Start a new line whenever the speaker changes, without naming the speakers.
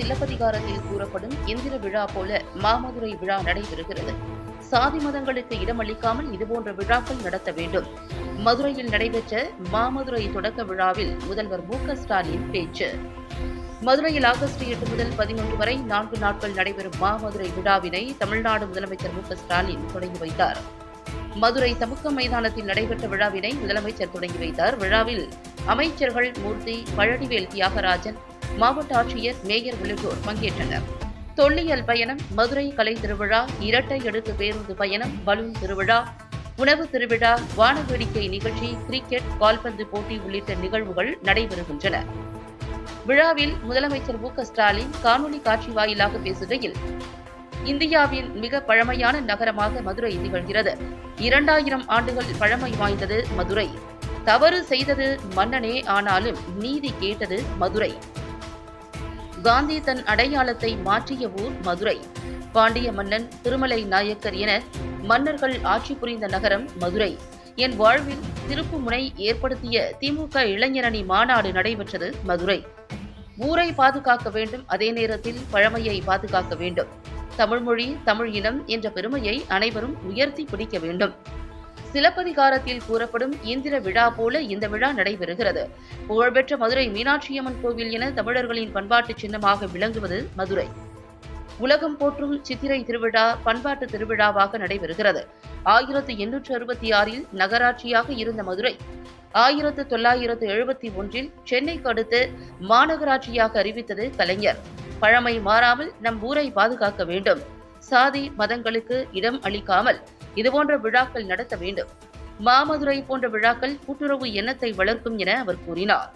சிலப்பதிகாரத்தில் கூறப்படும் இந்திர விழா போல மாமதுரை விழா நடைபெறுகிறது. சாதி மதங்களுக்கு இடமளிக்காமல் இதுபோன்ற விழாக்கள் நடத்த வேண்டும். மதுரையில் நடைபெற்ற மாமதுரை தொடக்க விழாவில் முதல்வர் மு ஸ்டாலின் பேச்சு. மதுரையில் ஆகஸ்ட் எட்டு முதல் பதினொன்று வரை நான்கு நாட்கள் நடைபெறும் மாமதுரை விழாவினை தமிழ்நாடு முதலமைச்சர் மு ஸ்டாலின் தொடங்கி வைத்தார். மதுரை தமுக்க மைதானத்தில் நடைபெற்ற விழாவினை முதலமைச்சர் தொடங்கி வைத்தார். விழாவில் அமைச்சர்கள் மூர்த்தி பழனிவேல் தியாகராஜன் மாவட்ட ஆட்சியர் மேயர் உள்ளிட்டோர் பங்கேற்றனர். தொல்லியல் பயணம் மதுரை கலை திருவிழா இரட்டை அடுக்கு பேருந்து பயணம் பலூன் திருவிழா உணவு திருவிழா வானவேடிக்கை நிகழ்ச்சி கிரிக்கெட் கால்பந்து போட்டி உள்ளிட்ட நிகழ்வுகள் நடைபெறுகின்றன. விழாவில் முதலமைச்சர் மு ஸ்டாலின் காணொலி காட்சி வாயிலாக பேசுகையில் இந்தியாவின் மிக பழமையான நகரமாக மதுரை திகழ்கிறது. இரண்டாயிரம் ஆண்டுகள் பழமை வாய்ந்தது மதுரை. தவறு செய்தது மன்னனே ஆனாலும் நீதி கேட்டது மதுரை. காந்தி தன் அடையாளத்தை மாற்றிய ஊர் மதுரை. பாண்டிய மன்னன் திருமலை நாயக்கர் என மன்னர்கள் ஆட்சி புரிந்த நகரம் மதுரை. என் வாழ்வில் திருப்புமுனை ஏற்படுத்திய திமுக இளைஞரணி மாநாடு நடைபெற்றது மதுரை. ஊரை பாதுகாக்க வேண்டும் அதே நேரத்தில் பழமையை பாதுகாக்க வேண்டும். தமிழ்மொழி தமிழ் இனம் என்ற பெருமையை அனைவரும் உயர்த்தி பிடிக்க வேண்டும். சிலப்பதிகாரத்தில் கூறப்படும் இந்திர விழா போல இந்த விழா நடைபெறுகிறது. புகழ்பெற்ற மதுரை மீனாட்சியம்மன் கோவில் என தமிழர்களின் பண்பாட்டு சின்னமாக விளங்குவது மதுரை. உலகம் போற்றும் சித்திரை திருவிழா பண்பாட்டு திருவிழாவாக நடைபெறுகிறது. ஆயிரத்து எண்ணூற்று அறுபத்தி ஆறில் நகராட்சியாக இருந்த மதுரை. ஆயிரத்து தொள்ளாயிரத்து எழுபத்தி ஒன்றில் சென்னைக்கு அடுத்து மாநகராட்சியாக அறிவித்தது கலைஞர். பழமை மாறாமல் நம் ஊரை பாதுகாக்க வேண்டும். சாதி மதங்களுக்கு இடம் அளிக்காமல் இதுபோன்ற விழாக்கள் நடத்த வேண்டும். மாமதுரை போன்ற விழாக்கள் கூட்டுறவு எண்ணத்தை வளர்க்கும் என அவர் கூறினார்.